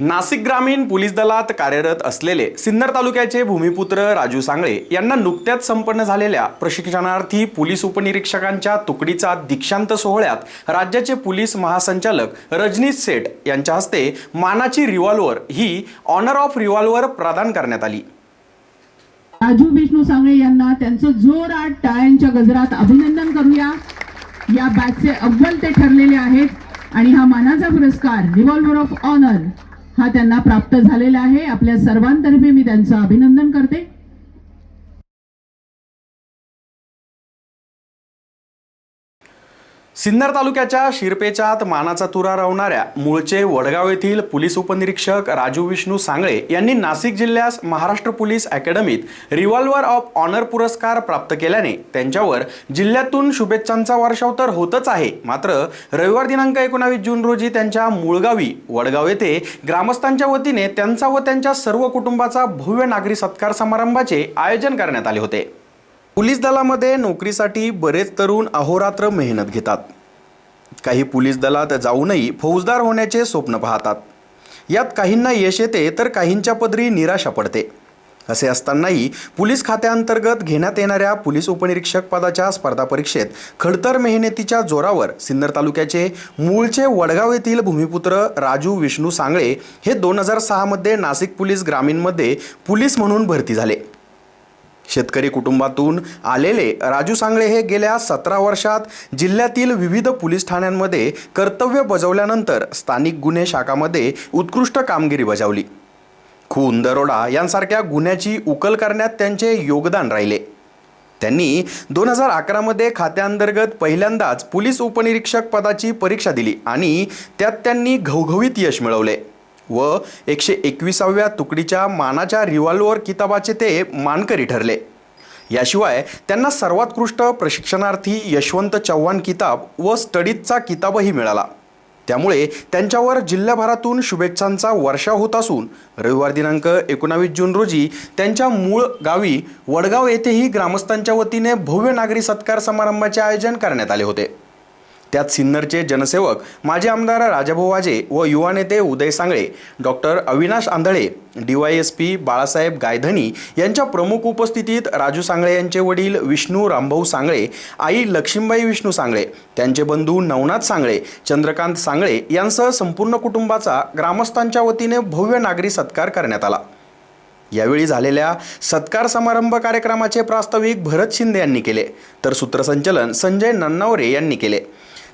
नाशिक ग्रामीण पोलीस दलात कार्यरत असलेले सिन्नर तालुक्याचे भूमिपुत्र राजू सांगळे यांना नुकत्याच संपन्न झालेल्या प्रशिक्षणार्थी पोलीस उपनिरीक्षकांच्या तुकडीचा दीक्षांत सोहळ्यात राज्याचे पोलीस महासंचालक रजनीश सेठ यांच्या हस्ते मानाची रिव्हॉल्वर ही ऑनर ऑफ रिव्हॉल्वर प्रदान करण्यात आली. राजू विष्णू सांगळे यांना त्यांचं जोरात टाळ्यांच्या गजरात अभिनंदन करूया. या बॅचचे अव्वल ते ठरलेले आहेत आणि हा मानाचा पुरस्कार रिव्हॉल्वर ऑफ ऑनर हा त्यांना प्राप्त झालेला आहे. आपल्या सर्वांतर्फे मी त्यांचं अभिनंदन करते. सिन्नर तालुक्याच्या शिरपेचात मानाचा तुरा रावणाऱ्या मूळचे वडगाव येथील पोलीस उपनिरीक्षक राजू विष्णू सांगळे यांनी नाशिक जिल्ह्यास महाराष्ट्र पोलीस अकॅडमीत रिव्हॉल्वर ऑफ ऑनर पुरस्कार प्राप्त केल्याने त्यांच्यावर जिल्ह्यातून शुभेच्छांचा वर्षाव तर होतच आहे. मात्र रविवार दिनांक एकोणावीस जून रोजी त्यांच्या मूळगावी वडगाव येथे ग्रामस्थांच्या वतीने त्यांचा व त्यांच्या सर्व कुटुंबाचा भव्य नागरी सत्कार समारंभाचे आयोजन करण्यात आले होते. पोलीस दलामध्ये नोकरीसाठी बरेच तरुण अहोरात्र मेहनत घेतात. काही पोलीस दलात जाऊनही फौजदार होण्याचे स्वप्न पाहतात. यात काहींना यश येते तर काहींच्या पदरी निराशा पडते. असे असतानाही पोलीस खात्याअंतर्गत घेण्यात येणाऱ्या पोलीस उपनिरीक्षक पदाच्या स्पर्धा परीक्षेत खडतर मेहनतीच्या जोरावर सिन्नर तालुक्याचे मूळचे वडगाव येथील भूमिपुत्र राजू विष्णू सांगळे हे दोन हजार सहामध्ये नाशिक पोलीस ग्रामीणमध्ये पोलीस म्हणून भरती झाले. शेतकरी कुटुंबातून आलेले राजू सांगळे हे गेल्या सतरा वर्षात जिल्ह्यातील विविध पोलीस ठाण्यांमध्ये कर्तव्य बजावल्यानंतर स्थानिक गुन्हे शाखामध्ये उत्कृष्ट कामगिरी बजावली. खून दरोडा यांसारख्या गुन्ह्याची उकल करण्यात त्यांचे योगदान राहिले. त्यांनी दोन हजार अकरामध्ये खात्याअंतर्गत पहिल्यांदाच पोलीस उपनिरीक्षक पदाची परीक्षा दिली आणि त्यात त्यांनी घवघवीत यश मिळवले. व एकशे एकविसाव्या तुकडीच्या मानाच्या रिव्हॉल्वर किताबाचे ते मानकरी ठरले. याशिवाय त्यांना सर्वोत्कृष्ट प्रशिक्षणार्थी यशवंत चव्हाण किताब व स्टडीजचा किताबही मिळाला. त्यामुळे त्यांच्यावर जिल्ह्याभरातून शुभेच्छांचा वर्षा होत असून रविवार दिनांक एकोणावीस जून रोजी त्यांच्या मूळ गावी वडगाव येथेही ग्रामस्थांच्या वतीने भव्य नागरी सत्कार समारंभाचे आयोजन करण्यात आले होते. त्यात सिन्नरचे जनसेवक माजी आमदार राजाभाऊ वाजे व युवा नेते उदय सांगळे डॉक्टर अविनाश आंधळे डीवायएसपी बाळासाहेब गायधनी यांच्या प्रमुख उपस्थितीत राजू सांगळे यांचे वडील विष्णू रामभाऊ सांगळे आई लक्ष्मीबाई विष्णू सांगळे त्यांचे बंधू नवनाथ सांगळे चंद्रकांत सांगळे यांसह संपूर्ण कुटुंबाचा ग्रामस्थांच्या वतीने भव्य नागरी सत्कार करण्यात आला. यावेळी झालेल्या सत्कार समारंभ कार्यक्रमाचे प्रास्ताविक भरत शिंदे यांनी केले तर सूत्रसंचलन संजय नन्नावरे यांनी केले.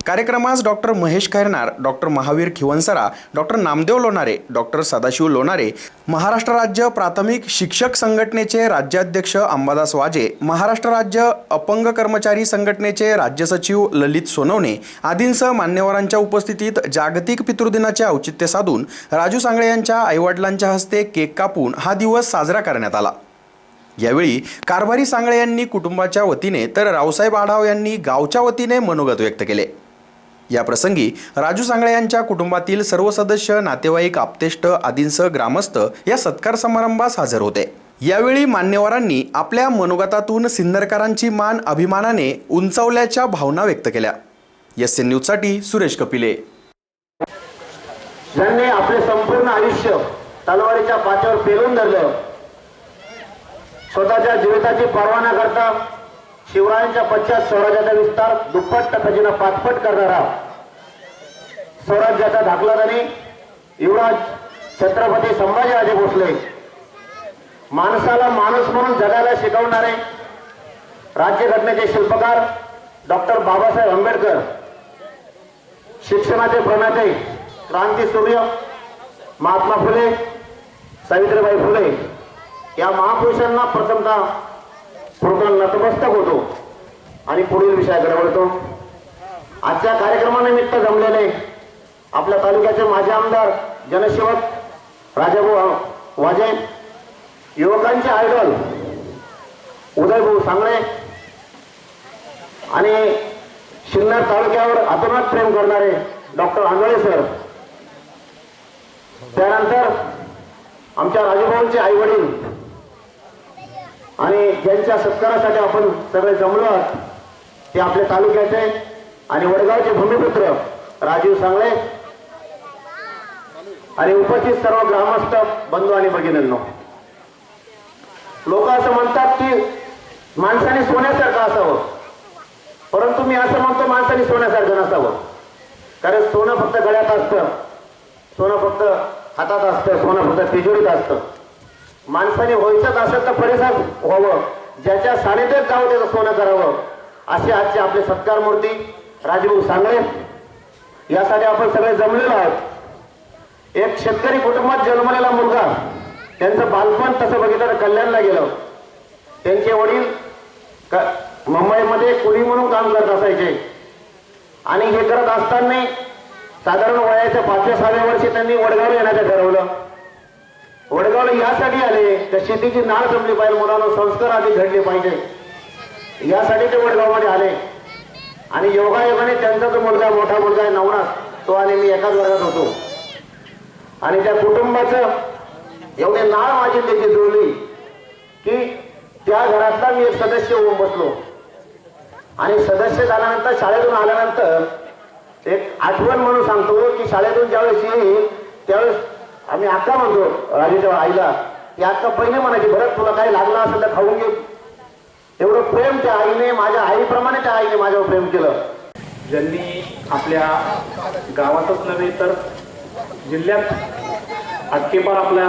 कार्यक्रमास doctor Mahesh Khairnar doctor Mahavir Khivansara doctor Namdev Lonare doctor Sadashiv Lonare Maharashtra राज्य प्राथमिक शिक्षक संघटनेचे राज्याध्यक्ष अंबादास वाजे महाराष्ट्र राज्य अपंग कर्मचारी संघटनेचे राज्य सचिव ललित सोनवणे आदींसह मान्यवरांच्या उपस्थितीत जागतिक पितृदिनाचे औचित्य साधून राजू सांगळे यांच्या आईवडिलांच्या हस्ते केक कापून हा दिवस साजरा करण्यात आला. यावेळी कारभारी सांगळे यांनी कुटुंबाच्या वतीने तर रावसाहेब आढाव यांनी गावच्या वतीने मनोगत व्यक्त केले. या प्रसंगी राजू सांगळे यांच्या कुटुंबातील सर्व सदस्य नातेवाईक आप्तेष्ट आदींसह ग्रामस्थ या सत्कार समारंभास हजर होते. यावेळी मान्यवरांनी आपल्या मनोगतातून सिन्नरकरांची मान अभिमानाने उंचावल्याच्या भावना व्यक्त केल्या. एस एन न्यूजसाठी सुरेश कपिले. ज्यांनी आपले संपूर्ण आयुष्य तलवारीच्या पात्यावर पेरून धरलं स्वतःच्या जीविताची पर्वा न करता शिवरायांच्या पश्चात स्वराज्याचा विस्तार दुप्पट खजिना पाचपट करणारा स्वराज्याचा दाखला त्यांनी युवराज छत्रपती संभाजीराजे भोसले. माणसाला माणूस म्हणून जगायला शिकवणारे राज्यघटनेचे शिल्पकार डॉक्टर बाबासाहेब आंबेडकर शिक्षणाचे प्रणेते क्रांती सूर्य महात्मा फुले सावित्रीबाई फुले या महापुरुषांना प्रथमतः पूर्ण नतमस्तक होतो. आणि पुढील विषयाकडे वळतो आजच्या कार्यक्रमानिमित्त जमलेले आपल्या तालुक्याचे माजी आमदार जनसेवक राजाभाऊ वाजे युवकांचे आयडॉल उदयभाऊ सांगणे आणि सिन्नर तालुक्यावर अतोनात प्रेम करणारे डॉक्टर आंधळे सर. त्यानंतर आमच्या राजूभाऊंचे आई वडील आणि ज्यांच्या सत्कारासाठी आपण सगळे जमलो आहोत ते आपल्या तालुक्याचे आणि वडगावचे भूमिपुत्र राजीव सांगळे आणि उपस्थित सर्व ग्रामस्थ बंधू आणि भगिनींनो. लोक असं म्हणतात की माणसाने सोन्यासारखं असावं. परंतु मी असं म्हणतो माणसाने सोन्यासारखं नसावं. कारण सोनं फक्त गळ्यात असतं सोनं फक्त हातात असतं सोनं फक्त तिजोरीत असतं. माणसाने व्हायचंच असेल तर परिसर व्हावं. ज्याच्या साडेतच जावं त्याचं सोनं करावं असे आजचे आपले सत्कार मूर्ती राजभाऊ सांगळे. यासाठी आपण सगळे जमलेलो आहोत. एक शेतकरी कुटुंबात जन्मलेला मुलगा त्यांचं बालपण तसं बघितलं तर कल्याणला गेलं. त्यांचे वडील क- मुंबईमध्ये कुली म्हणून काम करत असायचे. आणि हे करत असताना साधारण वयाच्या पाचव्या सहाव्या वर्षी त्यांनी वडगाव येण्याचं ठरवलं. वडगावला यासाठी आले तर शेतीची नाळ जमली पाहिजे मुलांना संस्कार आधी घडले पाहिजे. यासाठी ते वडगावमध्ये आले. आणि योगायोगाने त्यांचा जो मुलगा मोठा मुलगा आहे नवनाथ तो आणि मी एकाच वर्गात होतो. आणि त्या कुटुंबाचं एवढे नाळ माझी त्याची जुळली की त्या घरातला मी एक सदस्य होऊन बसलो. आणि सदस्य झाल्यानंतर शाळेतून आल्यानंतर एक आठवण म्हणून सांगतो की शाळेतून ज्यावेळेस येईल त्यावेळेस आम्ही आत्ता म्हणतो राजेच्या आईला की आत्ता पहिले म्हणायची बरं तुला काही लागलं असेल तर खाऊन घे. एवढं प्रेम त्या आईने माझ्या आईप्रमाणे त्या आईने माझ्यावर प्रेम केलं. ज्यांनी आपल्या गावातच नव्हे तर जिल्ह्यात अटकेपार आपल्या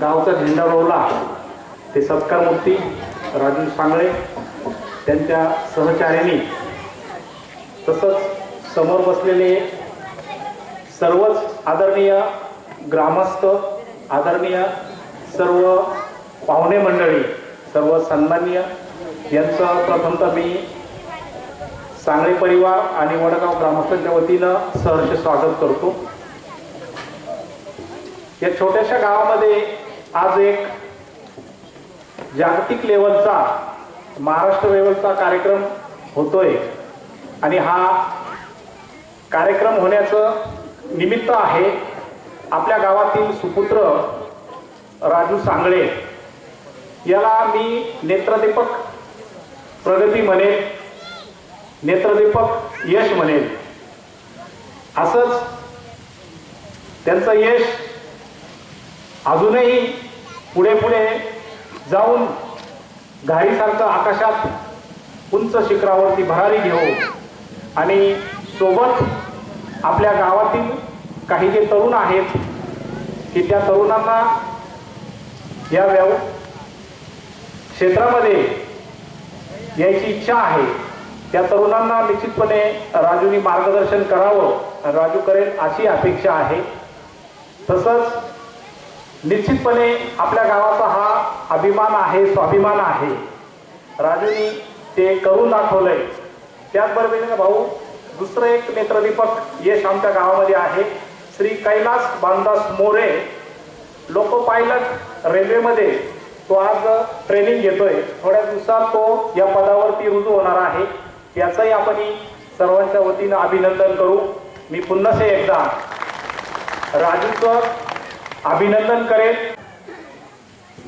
गावचा झेंडा रोवला. ते सत्कारमूर्ती राजू सांगळे त्यांच्या सहचार्याने तसंच समोर बसलेले सर्वच आदरणीय ग्रामस्थ आदरणीय सर्व पाहुणे मंडळी सर्व सन्माननीय यांचं प्रथमतः मी सांगळे परिवार आणि वडगाव ग्रामस्थांच्या वतीनं सहर्ष स्वागत करतो. या छोट्याशा गावामध्ये आज एक जागतिक लेवलचा महाराष्ट्र लेवलचा कार्यक्रम होतोय. आणि हा कार्यक्रम होण्याचं निमित्त आहे आपल्या गावातील सुपुत्र राजू सांगळे याला मी नेत्रदीपक प्रगती म्हणेन नेत्रदीपक यश म्हणेल असंच त्यांचं यश अजूनही पुढे पुढे जाऊन घाईसारखं आकाशात उंच शिखरावरती भरारी घेऊ आणि सोबत आपल्या गावातील काही जे तरुण आहेत की त्या तरुणांना या व्यव क्षेत्रामध्ये यायची इच्छा आहे त्या तरुणांना निश्चितपणे राजूनी मार्गदर्शन करावं. राजू करेल अशी अपेक्षा आहे. तसंच निश्चितपणे आपल्या गावाचा हा अभिमान आहे स्वाभिमान आहे. राजूनी ते करून दाखवलंय. त्याचबरोबरीने भाऊ दुसरं एक नेत्रदीपक यश आमच्या गावामध्ये आहे. श्री कैलास बांदास मोरे लोको पायलट रेल्वेमध्ये. तो आज ट्रेनिंग घेतोय. थोड्या दिवसात तो या पदावरती रुजू होणार आहे. याचंही आपण सर्वांच्या वतीनं अभिनंदन करू. मी पुन्हा एकदा राजूचं अभिनंदन करेन.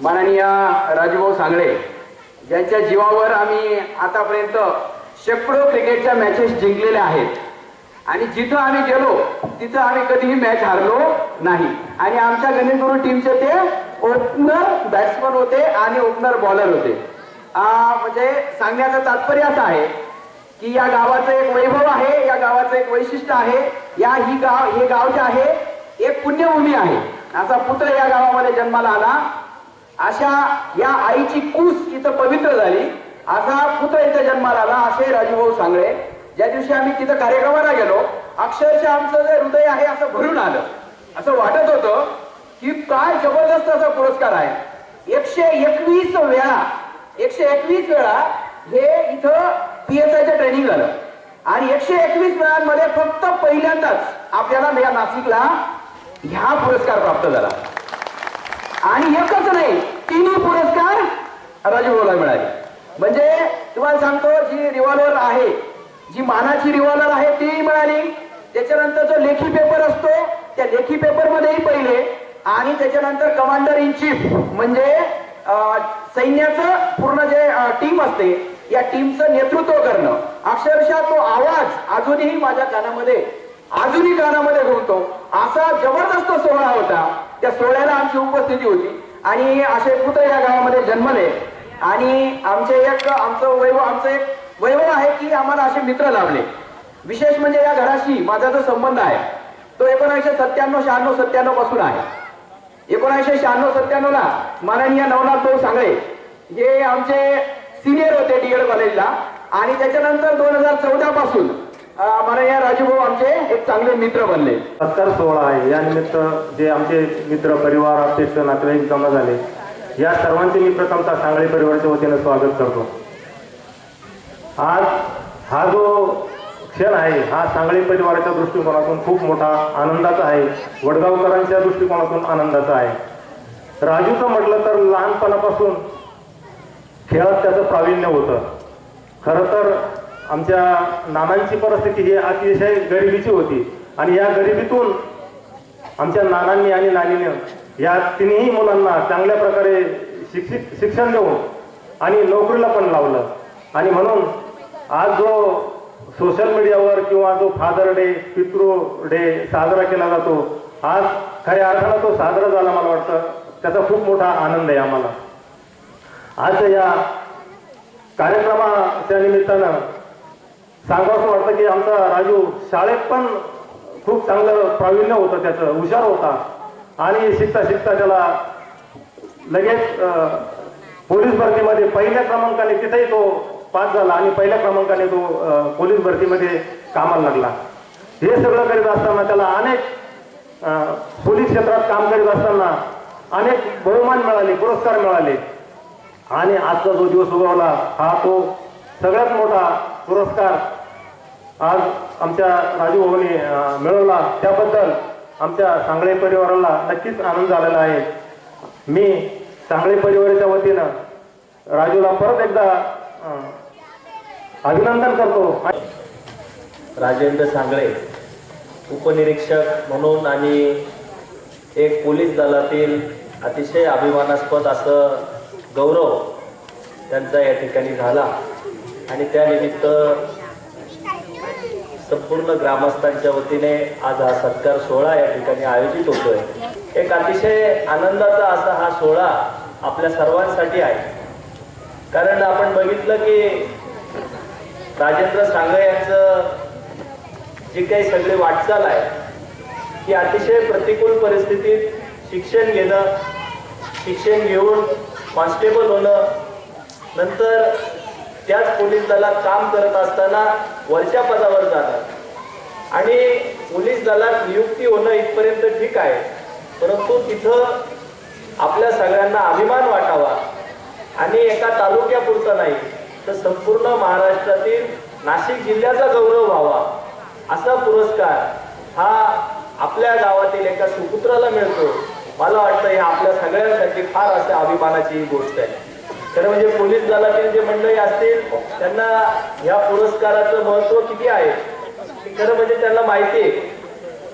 माननीय राजूभाऊ सांगळे ज्यांच्या जीवावर आम्ही आतापर्यंत शेकडो क्रिकेटच्या मॅचेस जिंकलेल्या आहेत. आणि जिथं आम्ही गेलो तिथं आम्ही कधीही मॅच हारलो नाही. आणि आमच्या गणेशगुरू टीमचे ते ओपनर बॅट्समन होते आणि ओपनर बॉलर होते. म्हणजे सांगण्याचं तात्पर्य असं आहे की या गावाचं एक वैभव आहे या गावाचं एक वैशिष्ट्य आहे. या ही गाव हे गाव जे आहे एक पुण्यभूमी आहे. असा पुत्र या गावामध्ये जन्माला आला. अशा या आईची कूस इथं पवित्र झाली. असा पुत्र इथं जन्माला आला असे राजूभाऊ सांगळे. ज्या दिवशी आम्ही तिथं कार्यक्रमाला गेलो अक्षरशः आमचं जे हृदय आहे असं भरून आलं. असं वाटत होतं की काय जबरदस्त असा पुरस्कार आहे. एकशे एकवीस वेळा एकशे एकवीस वेळा हे इथं पी एस आयचं ट्रेनिंग झालं. आणि एकशे एकवीस वेळांमध्ये फक्त पहिल्यांदाच आपल्याला या नाशिकला ह्या पुरस्कार प्राप्त झाला. आणि एकच नाही तिन्ही पुरस्कार राजूभाऊला मिळाले. म्हणजे तुम्हाला सांगतो जी रिव्हॉल्वर आहे जी मानाची रिव्हॉल्वर आहे तीही मिळाली. त्याच्यानंतर जो लेखी पेपर असतो त्या लेखी पेपर मध्येही पहिले. आणि त्याच्यानंतर कमांडर इन चीफ म्हणजे सैन्याचं पूर्ण जे टीम असते या टीमचं नेतृत्व करणं. अक्षरशः तो आवाज अजूनही माझ्या कानामध्ये अजूनही कानामध्ये घुमतो. असा जबरदस्त सोहळा होता. त्या सोहळ्याला आमची उपस्थिती होती. आणि असे पुत्र या गावामध्ये जन्मले. आणि आमचे एक आमचं वैभव आमचं एक वैभव आहे की आम्हाला असे मित्र लाभले. विशेष म्हणजे या घराशी माझा जो संबंध आहे तो एकोणीसशे सत्त्याण्णव शहाण्णव सत्त्याण्णवपासून आहे. एकोणीसशे शहाण्णव सत्त्याण्णव ला माननीय नवनाथ भाऊ सांगळे हे आमचे सिनियर होते डीएड कॉलेजला आणि त्याच्यानंतर दोन हजार चौदा पासून माननीय राजूभाऊ आमचे एक चांगले मित्र बनले. सत्तर सोहळा आहे. या निमित्त जे आमचे मित्र परिवार अध्यक्ष नातेवाईक जमा झाले या सर्वांचे मी प्रथमतः सांगळे परिवाराच्या वतीने स्वागत करतो. आज हा जो क्षण आहे हा सांगली परिवाराच्या दृष्टिकोनातून खूप मोठा आनंदाचा आहे. वडगावकरांच्या दृष्टिकोनातून आनंदाचा आहे. राजूचं म्हटलं तर लहानपणापासून खेळात त्याचं प्रावीण्य होतं. खरं तर आमच्या नानांची परिस्थिती ही अतिशय गरिबीची होती. आणि या गरिबीतून आमच्या नानांनी आणि नानीने या तिन्ही मुलांना चांगल्या प्रकारे शिक्षित शिक्षण देऊन आणि नोकरीला पण लावलं. आणि म्हणून आज जो सोशल मीडियावर किंवा जो फादर डे पितृ डे साजरा केला जातो आज खऱ्या अर्थानं तो साजरा झाला मला वाटतं. त्याचा खूप मोठा आनंद आहे आम्हाला. आज या कार्यक्रमाच्या निमित्तानं सांगावं वाटतं की आमचा राजू शाळेत पण खूप चांगलं प्रावीण्य होतं त्याचं हुशार होता. आणि शिकता शिकता त्याला लगेच पोलीस भरतीमध्ये पहिल्या क्रमांकाने तिथेही तो पास झाला आणि पहिल्या क्रमांकाने तो पोलीस भरतीमध्ये कामाला लागला. हे सगळं करीत असताना त्याला अनेक पोलीस क्षेत्रात काम करीत असताना अनेक बहुमान मिळाले पुरस्कार मिळाले. आणि आजचा जो दिवस उगवला हा तो सगळ्यात मोठा पुरस्कार आज आमच्या राजू भाऊने मिळवला. त्याबद्दल आमच्या सांगळे परिवाराला नक्कीच आनंद झालेला आहे. मी सांगळे परिवाराच्या वतीनं राजूला परत एकदा अभिनंदन करतो. राजेंद्र सांगळे उपनिरीक्षक म्हणून आणि एक पोलीस दलातील अतिशय अभिमानास्पद असं गौरव त्यांचा या ठिकाणी झाला. आणि त्यानिमित्त संपूर्ण ग्रामस्थांच्या वतीने आज हा सत्कार सोहळा या ठिकाणी आयोजित होतोय. एक अतिशय आनंदाचा असा हा सोहळा आपल्या सर्वांसाठी आहे. कारण आपण बघितलं की राजेंद्र सांगळे यांचं जी काही सगळी वाटचाल आहे की अतिशय प्रतिकूल परिस्थितीत शिक्षण घेणं शिक्षण घेऊन कॉन्स्टेबल होणं नंतर त्याच पोलीस दलात काम करत असताना वरच्या पदावर जाणं. आणि पोलीस दलात नियुक्ती होणं इथपर्यंत ठीक आहे परंतु तिथं आपल्या सगळ्यांना अभिमान वाटावा. आणि एका तालुक्यापुरता नाही तर संपूर्ण महाराष्ट्रातील नाशिक जिल्ह्याचा गौरव व्हावा. असा पुरस्कार हा आपल्या गावातील एका सुपुत्राला मिळतो. मला वाटतं हे आपल्या सगळ्यांसाठी फार असं अभिमानाची ही गोष्ट आहे. खरं म्हणजे पोलीस दलातील जे मंडळी असतील त्यांना या पुरस्काराचं महत्त्व किती आहे? खरं म्हणजे त्यांना माहिती आहे.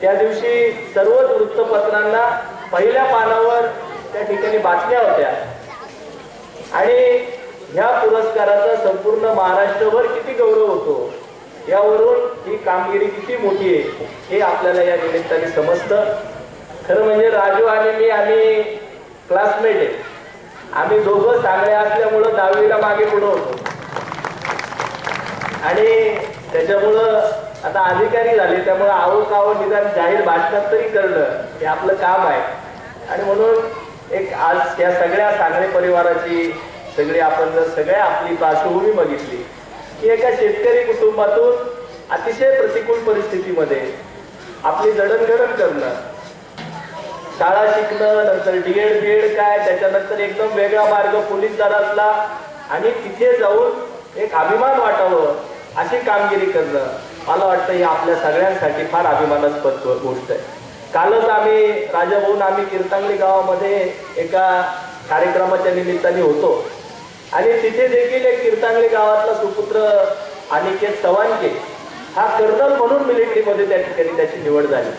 त्या दिवशी सर्वच वृत्तपत्रांना पहिल्या पानावर त्या ठिकाणी बातम्या होत्या. आणि ह्या पुरस्काराचा संपूर्ण महाराष्ट्रभर किती गौरव होतो? यावरून ही कामगिरी किती मोठी आहे हे आपल्याला या निमित्ताने समजतं. खरं म्हणजे राजू आणि मी आम्ही क्लासमेट आहे. आम्ही दोघं चांगले असल्यामुळं दहावीला मागे पुढं होतो. आणि त्याच्यामुळं आता अधिकारी झाले त्यामुळे आवो कावो निदान जाहीर भाषणात तरी करणं हे आपलं काम आहे. आणि म्हणून एक आज या सगळ्या सांगणे परिवाराची सगळी आपण जर सगळ्या आपली पार्श्वभूमी बघितली की एका शेतकरी कुटुंबातून अतिशय प्रतिकूल परिस्थितीमध्ये आपली जडणघडण करणं शाळा शिकणं नंतर डीएड बीएड काय त्याच्यानंतर एकदम वेगळा मार्ग पोलीस दलातला आणि तिथे जाऊन एक अभिमान वाटावं अशी कामगिरी करणं मला वाटतं ही आपल्या सगळ्यांसाठी फार अभिमानास्पद गोष्ट आहे. कालच आम्ही राजाभाऊन आम्ही कीर्तांगली गावामध्ये एका कार्यक्रमाच्या निमित्ताने होतो. आणि तिथे देखील एक कीर्तांगली गावातला सुपुत्र अनिकेत सवांके हा कर्नल म्हणून मिलिटरीमध्ये त्या ठिकाणी त्याची निवड झाली.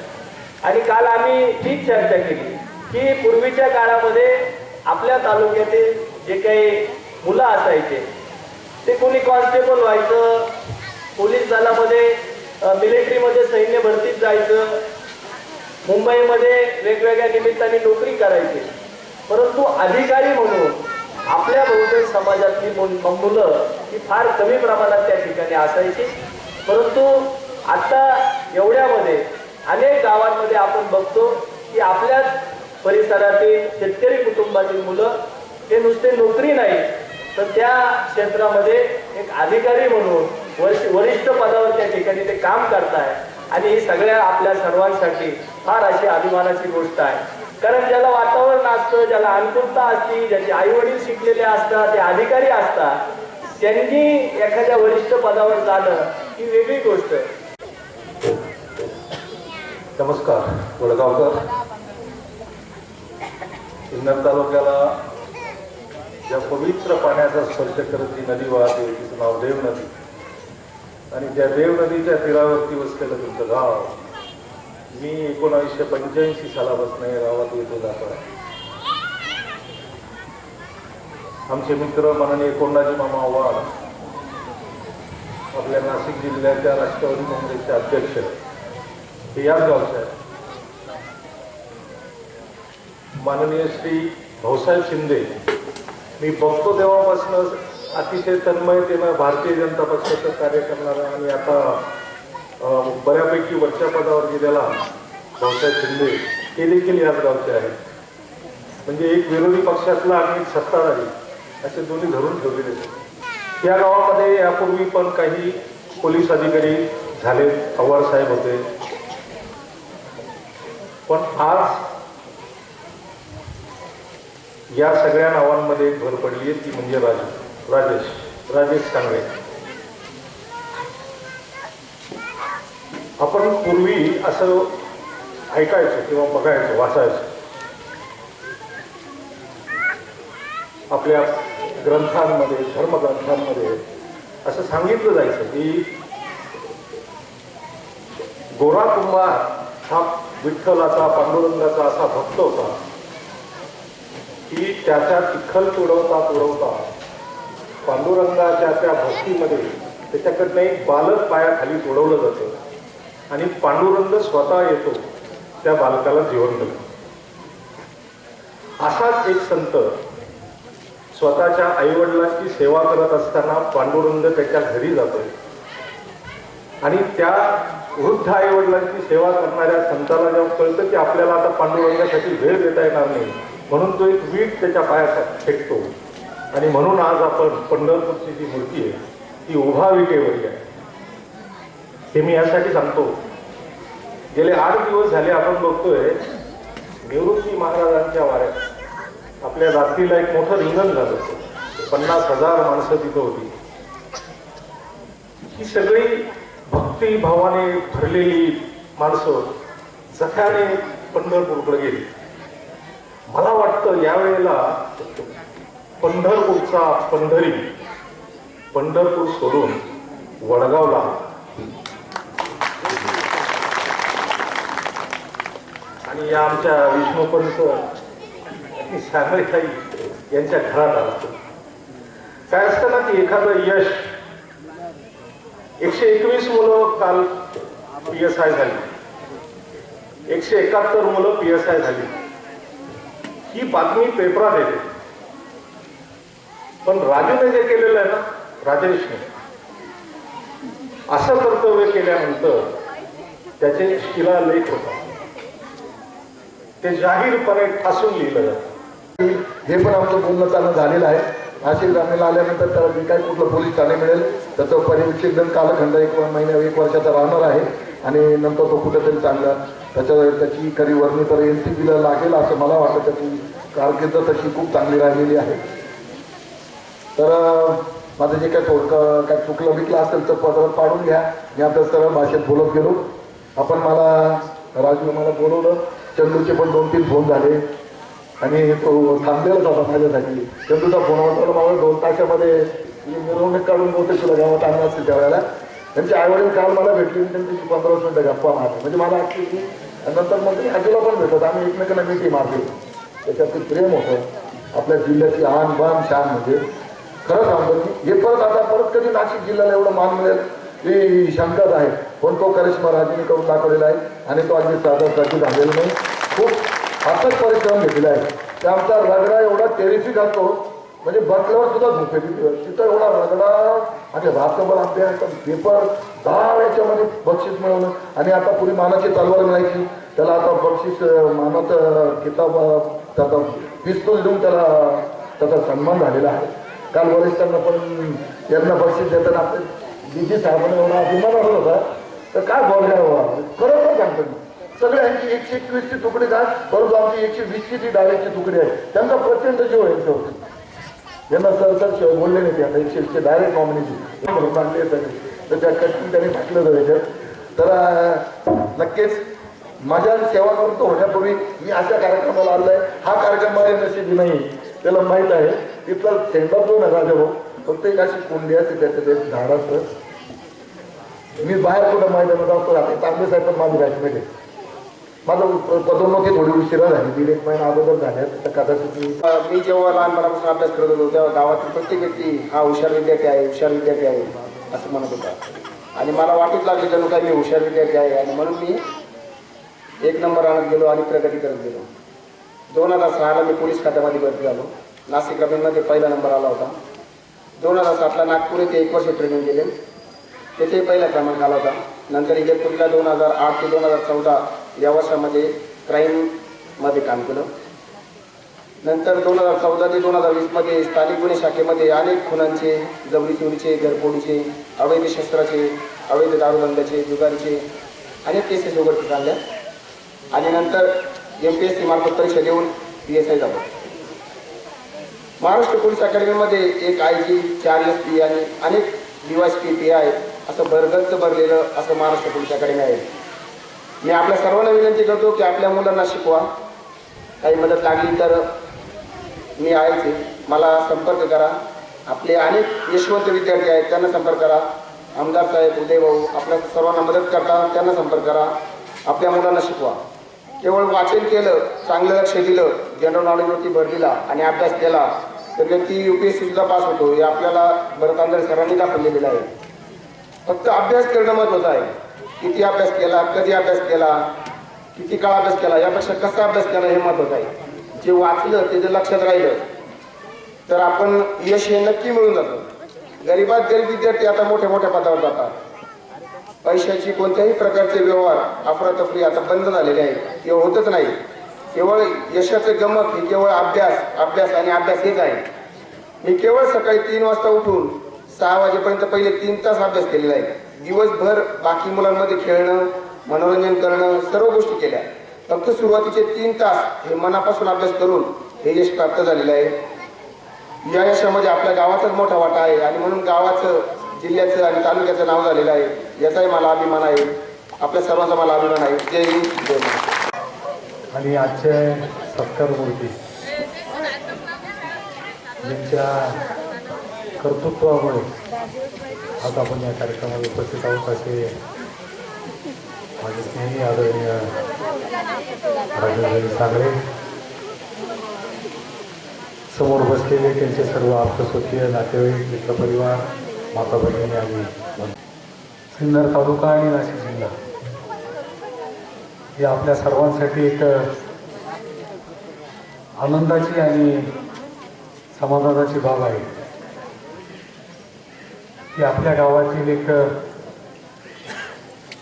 आणि काल आम्ही तीच चर्चा केली की पूर्वीच्या काळामध्ये आपल्या तालुक्यातील जे काही मुलं असायचे ते कोणी कॉन्स्टेबल व्हायचं पोलीस दलामध्ये मिलिटरीमध्ये सैन्य भरतीत जायचं मुंबईमध्ये वेगवेगळ्या निमित्ताने नोकरी करायची. परंतु अधिकारी म्हणून आपल्या बहुतेक समाजातली मुलं ही फार कमी प्रमाणात त्या ठिकाणी असायची. परंतु आता एवढ्यामध्ये अनेक गावांमध्ये आपण बघतो की आपल्याच परिसरातील शेतकरी कुटुंबातील मुलं हे नुसते नोकरी नाही तर त्या क्षेत्रामध्ये एक अधिकारी म्हणून वरिष्ठ वरिष्ठ पदावर त्या ठिकाणी ते काम करताय. आणि ही सगळ्या आपल्या सर्वांसाठी फार अशी अभिमानाची गोष्ट आहे. कारण ज्याला वातावरण असतं ज्याला अनुकूलता असते ज्याचे आई वडील शिकलेले असतात ते अधिकारी असतात त्यांनी एखाद्या वरिष्ठ पदावर जाणं ही वेगळी गोष्ट आहे. नमस्कार वडगावकर. सिन्नर तालुक्याला ज्या पवित्र पाण्याचा स्पर्श करत ती नदी वाहते तिचं नाव देव नदी आणि त्या देव नदीच्या तीरावरती वसलेलं तुमचं गाव मी एकोणावीसशे पंच्याऐंशी सालापासून या गावात येतो जातो आमचे मित्र माननीय कोंडाजी मामा आव्हाड आपल्या नाशिक जिल्ह्याच्या राष्ट्रवादी काँग्रेसचे अध्यक्ष हे याच गावचे आहेत. माननीय श्री भाऊसाहेब शिंदे मी बघतो तेव्हापासून अतिशय तन्मयतेनं भारतीय जनता पक्षाचं कार्य करणारा आणि आता बऱ्यापैकी वरच्या पदावर गेलेला भाऊसाहेब शिंदे हे देखील याच गावचे आहेत. म्हणजे एक विरोधी पक्षातला आणि एक सत्ताधारी असे दोन्ही धरून ठेवलेले आहेत. या गावामध्ये यापूर्वी पण काही पोलीस अधिकारी झाले पवार साहेब होते. पण आज या सगळ्या नावांमध्ये भर पडली आहे ती म्हणजे राजू राजेश राजेश सांगळे आपण पूर्वी असं ऐकायचो किंवा बघायचो वाचायचो. आपल्या ग्रंथांमध्ये धर्मग्रंथांमध्ये असं सांगितलं जायचं की गोरा कुंभार हा विठ्ठलाचा पांडुरंगाचा असा भक्त होता की त्याच्या तिखल तुडवता तुडवता पांडुरंगाच्या त्या भक्तीमध्ये त्याच्याकडनं एक बालक पायाखाली तुडवलं जातं. आणि पांडुरंग स्वतः येतो त्या बालकाला जीवन देतो असाच एक संत स्वतःच्या आईवडिलांची सेवा करत असताना पांडुरंग त्याच्या घरी जातो आणि त्या वृद्ध आईवडिलांची सेवा करणाऱ्या संताला जेव्हा कळतं की आपल्याला आता पांडुरंगासाठी वेळ देता येणार नाही म्हणून तो एक वीट त्याच्या पायात फेकतो. आणि म्हणून आज आपण पंढरपूरची जी मूर्ती आहे ती उभा विटेवरी आहे. हे मी यासाठी सांगतो. गेले आठ दिवस झाले आपण बघतोय निवृत्ती महाराजांच्या वाऱ्यात आपल्या रात्रीला एक मोठं रिंगण झालं पन्नास हजार माणसं तिथं होती. ही सगळी भक्तीभावाने भरलेली माणसं जथ्याने पंढरपूरकडे गेली. मला वाटतं यावेळेला पंढरपूरचा पंढरी पंढरपूर सोडून वडगावला या आमच्या विष्णूपंत आणि यांच्या घरात आला काय असतं ना की एखादं यश एकशे एकवीस मुलं काल पी एस आय झाली. एकशे एकाहत्तर मुलं पी एस आय झाली. ही बातमी पेपरात येते. पण राजूने जे केलेलं आहे ना राजेशने असं कर्तव्य केल्यानंतर त्याचे शिलालेख होता ते जाहीरपणे ठासून लिहिलं जातं. हे पण आमचं बोलणं चालणं झालेलं आहे. नाशिक ग्रामीणला आल्यानंतर त्याला जे काही कुठलं पोलीस ठाणे मिळेल त्याचं परिच्छेदन कालखंड एक महिन्या एक वर्षाचा राहणार आहे. आणि नंतर तो कुठेतरी चांगला त्याच्या त्याची खरी वर्णी तर एन सी बीला लागेल असं मला वाटतं त्याची कारकीर्द तशी खूप चांगली राहिलेली आहे. तर माझं जे काय थोडकं काय चुकलं बिकलं असेल तर पदरात पाडून घ्या. मी आपल्या सरळ भाषेत बोलत गेलो. आपण मला राजू मला बोलवलं. चंदूचे पण दोन तीन फोन झाले. आणि तो थांबलेलाच होता माझ्यासाठी. चंदूचा फोन होता मला दोन तासामध्ये मिरवणूक काढून बहुतेक तुला गावात आणलं असेल त्यावेळेला त्यांचे आईवडील काल मला भेटले त्यांची पंधरा मिनटं गप्पा मारली. म्हणजे मला ॲक्च्युली नंतर मग आजीला पण भेटत. आम्ही एकमेकांना मिठी मारली. त्याच्यात ते प्रेम होतं. आपल्या जिल्ह्याची आन बान शान म्हणजे खरं सांगतो की हे परत आता परत कधी नाशिक जिल्ह्याला एवढं मान मिळेल ही शंकाच आहे. पण तो करिश्मा राजेने करून दाखवलेला आहे आणि तो अगदी साधासाठी झालेला नाही. खूप अथक परिश्रम घेतलेला आहे. त्या आमचा रगडा एवढा टेरिफिक असतो. म्हणजे बसल्यावर सुद्धा झोप तिथं एवढा रगडा आणि रात्रभर अभ्यास पेपर दहा याच्यामध्ये बक्षीस मिळवलं आणि आता पुरी मानाची तलवार मिळायची. त्याला आता बक्षीस मानाचं किताब त्याचा पिस्तूल देऊन त्याला त्याचा सन्मान झालेला आहे. काल वरिष्ठांना पण यांना बक्षीस देताना आपले डी जी साहेबांना एवढा अभिमान वाटत होता. तर काय बोलल्या बरोबर सांगतो मी. सगळे यांची एकशे एकवीसची तुकडी काय परंतु आमची एकशे वीसची जी डायरेक्टची तुकडी आहे त्यांचा प्रचंड जीव आहे यांच्यावरती यांना सर सर शिवाय बोलले नाही आता एकशे एकशे डायरेक्ट नॉमिनेची म्हणून चांगले तर त्या कष्टी त्यांनी म्हटलं होतं याच्यात तर नक्कीच माझ्या सेवा करून तो होण्यापूर्वी मी अशा कार्यक्रमाला आलो आहे हा कार्यक्रम मला नशिबी नाही. त्याला माहीत आहे. तिथला सेंडअप दोन हजार राजा भाऊ. फक्त एक अशी कुंडी असते त्याच्यात एक झाड असतं मी बाहेर कुठं मैदानात असतो आता चांगले साहेब पण माझी बॅचमेट आहे माझं पदोन्नती थोडी उशिरा झाली दीड एक महिना अगोदर झाल्या तर कदाचित मी मी जेव्हा लहानपणापासून अभ्यास करत होतो तेव्हा गावातील प्रत्येक व्यक्ती हा हुशार विद्यार्थी आहे हुशार विद्यार्थी आहे असं म्हणत होता. आणि मला वाटत लागली जणू काय मी हुशार विद्यार्थी आहे. आणि म्हणून मी एक नंबर आणत गेलो आणि प्रगती करत गेलो दोन हजार सहाला मी पोलीस खात्यामध्ये भरती झालो. नाशिक रबीमध्ये पहिला नंबर आला होता. दोन हजार सातला नागपूर येथे एक वर्ष ट्रेनिंग गेले तेथे पहिला क्रमांक आला होता. नंतर इगतपुरीला दोन हजार आठ ते दोन हजार चौदा या वर्षामध्ये क्राईममध्ये काम केलं. नंतर दोन हजार चौदा ते दोन हजार वीसमध्ये स्थानिक गुन्हे शाखेमध्ये अनेक खुनांचे जबरी चोरीचे घरफोडीचे अवैध शस्त्राचे अवैध दारूधंद्याचे जुगारीचे अनेक केसेस उघडकीस आणल्या. आणि नंतर एम पी एस सी मार्फत परीक्षा देऊन पी एस आय झालो महाराष्ट्र पोलीस अकॅडमीमध्ये एक आय जी चार एस पी आणि अनेक डी पी पी आय असं भरगच्च भरलेलं असं महाराष्ट्र पोलीस अकॅडमी आहे. मी आपल्या सर्वांना विनंती करतो की आपल्या मुलांना शिकवा. काही मदत लागली तर मी आहेच आहे. मला संपर्क करा. आपले अनेक यशवंत विद्यार्थी आहेत त्यांना संपर्क करा. आमदार साहेब उदय भाऊ आपल्या सर्वांना मदत करता त्यांना संपर्क करा. आपल्या मुलांना शिकवा. केवळ वाचन केलं चांगलं लक्ष दिलं जनरल नॉलेजवरती भर दिला आणि अभ्यास केला तर व्यक्ती यू पी एस सी सुद्धा पास होतो. हे आपल्याला भरत आंदर सरांनी दाखवलेलं आहे. फक्त अभ्यास करणं महत्त्वाचं आहे. किती अभ्यास केला कधी अभ्यास केला किती काळ अभ्यास केला यापेक्षा कसा अभ्यास केला हे महत्त्वाचं आहे. जे वाचलं ते जर लक्षात राहिलं तर आपण यश हे नक्की मिळून जातं. गरीबात गरीब विद्यार्थी आता मोठ्या मोठ्या पदावर जातात. पैशाची कोणत्याही प्रकारचे व्यवहार अफरातफरी आता बंद झालेले आहेत. किंवा होतच नाही. केवळ यशाचं गमक हे केवळ अभ्यास अभ्यास आणि अभ्यास हेच आहे. मी केवळ सकाळी तीन वाजता उठून सहा वाजेपर्यंत पहिले तीन तास अभ्यास केलेला आहे. दिवसभर बाकी मुलांमध्ये खेळणं मनोरंजन करणं सर्व गोष्टी केल्या. फक्त सुरुवातीचे तीन तास हे मनापासून अभ्यास करून हे यश प्राप्त झालेलं आहे. या यशामध्ये आपल्या गावाचाच मोठा वाटा आहे आणि म्हणून गावाचं जिल्ह्याचं आणि तालुक्याचं नाव झालेलं आहे. याचाही मला अभिमान आहे. आपल्या सर्वांचा मला अभिमान आहे. जय हिंद जय आणि आजचे सत्कार मूर्ती. कर्तृत्वामुळे आज आपण या कार्यक्रमात उपस्थित आहोत असे माझे स्नेही आदरणीय राजेंद्रजी सागरे समोर बसलेले त्यांचे सर्व आप्तस्वकीय नातेवाईक मित्रपरिवार माता भगिनी आणि सिन्नर तालुका आणि नाशिक जिल्हा. हे आपल्या सर्वांसाठी एक आनंदाची आणि समाधानाची बाब आहे. की आपल्या गावातील एक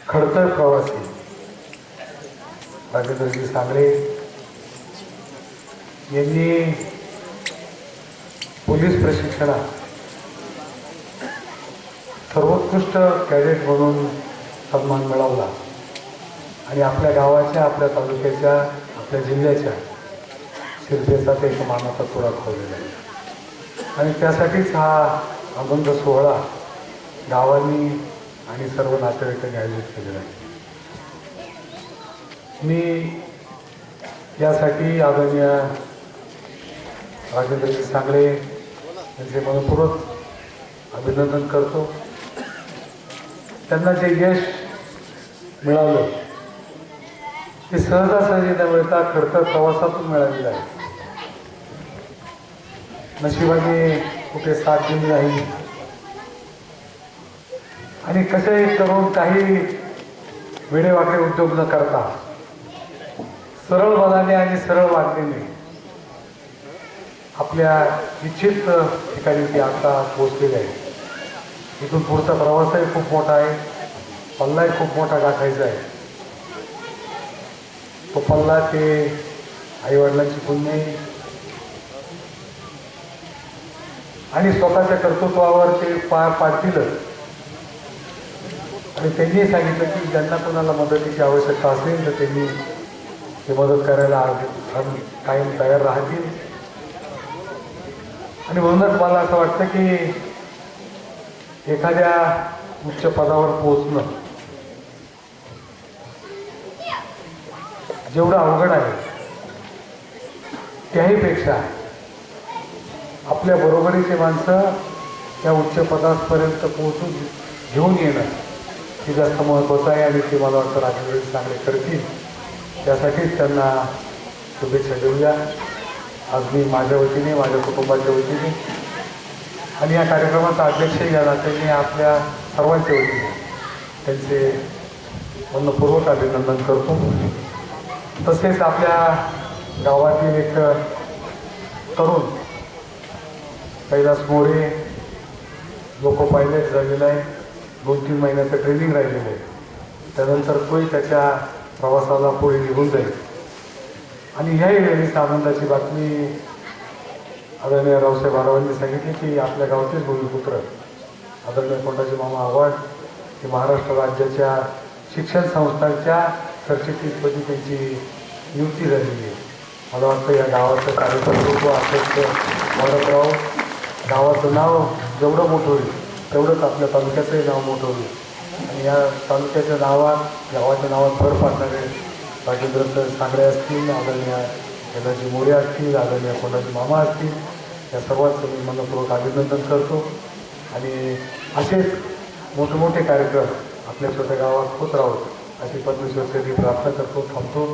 खडतर प्रवासी राजेंद्रजी सांगळे यांनी पोलीस प्रशिक्षणात सर्वोत्कृष्ट कॅडेट म्हणून सन्मान मिळवला. आणि आपल्या गावाच्या आपल्या तालुक्याच्या आपल्या जिल्ह्याच्या शिरपेचा ते एक मानाचा तुरा खोवलेला आहे आणि त्यासाठीच हा आनंद सोहळा गावांनी आणि सर्व नातेवाईकांनी आयोजित केलेलं आहे. मी यासाठी आदरणीय राजेंद्रजी सांगळे यांचे मनपूर्वक अभिनंदन करतो. त्यांना जे यश मिळालं ते सहजासहजी न मिळता खडतर प्रवासातून मिळालेलं आहे. नशिबाने कुठे साथ दिली नाही. आणि कसे करून काही वेडेवाकडे उद्योग न करता सरळ मनाने आणि सरळ वागणीने आपल्या इच्छित ठिकाणी ती आता पोचलेली आहे. इथून पुढचा प्रवासही खूप मोठा आहे. पल्लाही खूप मोठा गाठायचा आहे. तो पल्ला ते आईवडिलांची पुण्य आणि स्वतःच्या कर्तृत्वावर ते पार पाडतीलच. आणि त्यांनी सांगितलं की ज्यांना कोणाला मदतीची आवश्यकता असेल तर त्यांनी ते मदत करायला कायम तयार राहतील. आणि म्हणूनच मला असं वाटतं की एखाद्या उच्च पदावर पोहोचणं जेवढं अवघड आहे त्याहीपेक्षा आपल्या बरोबरीचे माणसं त्या उच्च पदापर्यंत पोहोचून घेऊन येणं तिचा जास्त होत आहे आणि ते मला वाटतं राजकीय चांगले करतील. त्यासाठीच त्यांना शुभेच्छा देऊया. आज मी माझ्या वतीने माझ्या कुटुंबाच्या वतीने. आणि या कार्यक्रमाचा अध्यक्षही या नात्याने आपल्या सर्वांच्या वतीने. त्यांचे मनपूर्वक अभिनंदन करतो. तसेच आपल्या गावातील एक तरुण कैलास मोरे लोक पायलट झालेला आहे. दोन तीन महिन्याचं ट्रेनिंग राहिलेलं आहे. त्यानंतर तोही त्याच्या प्रवासाला पुढे निघून जाईल. आणि ह्याही वेळेस आनंदाची बातमी आदरणीय रावसाहेब आरावांनी सांगितली की आपल्या गावचेच भूमिपुत्र आदरणीय कोंडाजी मामा आव्हाड हे महाराष्ट्र राज्याच्या शिक्षण संस्थांच्या सरचिटणीसपदी त्यांची नियुक्ती झालेली आहे. मला वाटतं या गावाचं कार्यकर्तृत्व असंच वाढत गावाचं नाव जेवढं मोठं होईल तेवढंच आपल्या तालुक्याचंही नाव मोठं होईल. आणि या तालुक्याच्या नावात गावाच्या नावात भर पाडणारे राजेंद्र सांगडे असतील आदरणीय कैलाजी मोरे असतील आदरणीय कोणाचे मामा असतील या सर्वांचं मी मनपूर्वक अभिनंदन करतो. आणि असेच मोठमोठे कार्यक्रम आपल्या स्वतः गावात होत राहतो अशी परमेश्वरसाठी प्रार्थना करतो थांबतो.